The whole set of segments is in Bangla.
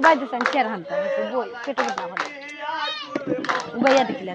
बायदीसान शेर हाणता. बोल पेटवून उभं या तिकल्या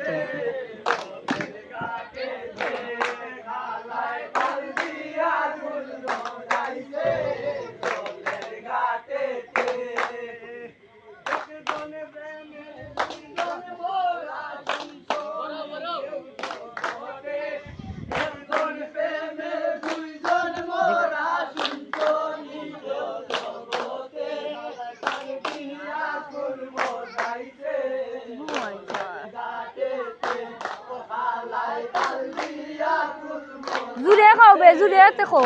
জুড়িয়াতে খো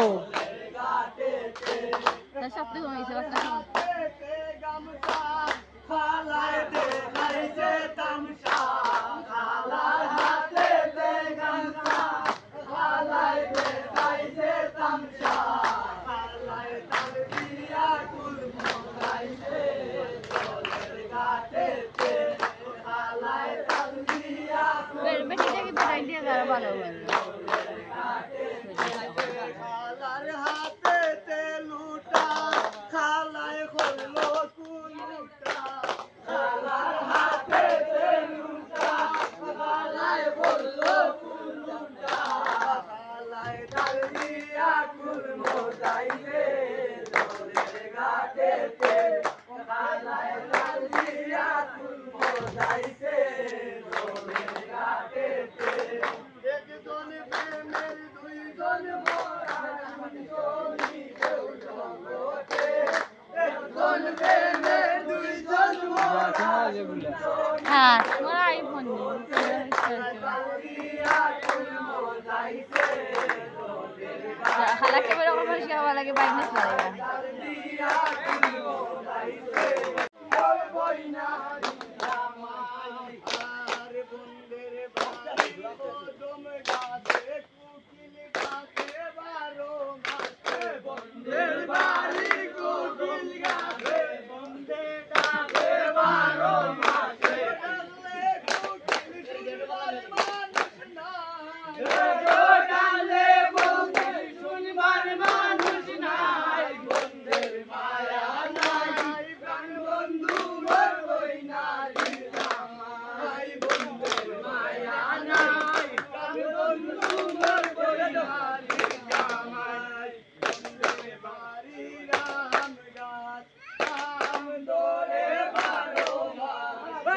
বেশি দেখি ভালো ভালো Thank you. হ্যাঁ হালাকে বেরো আমার ভালো লাগে বাইক নিয়ে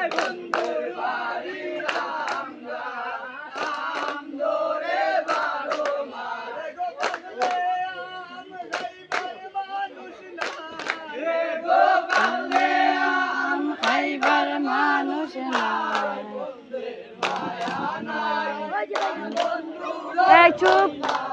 Hey, chup!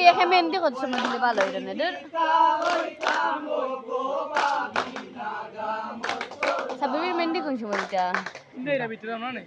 আমি এখে মেহেন্দি কত সময় দিলে ভালো হইল না সাবিবির আচ্ছা, মেহেন্দি কোন সময় নাই।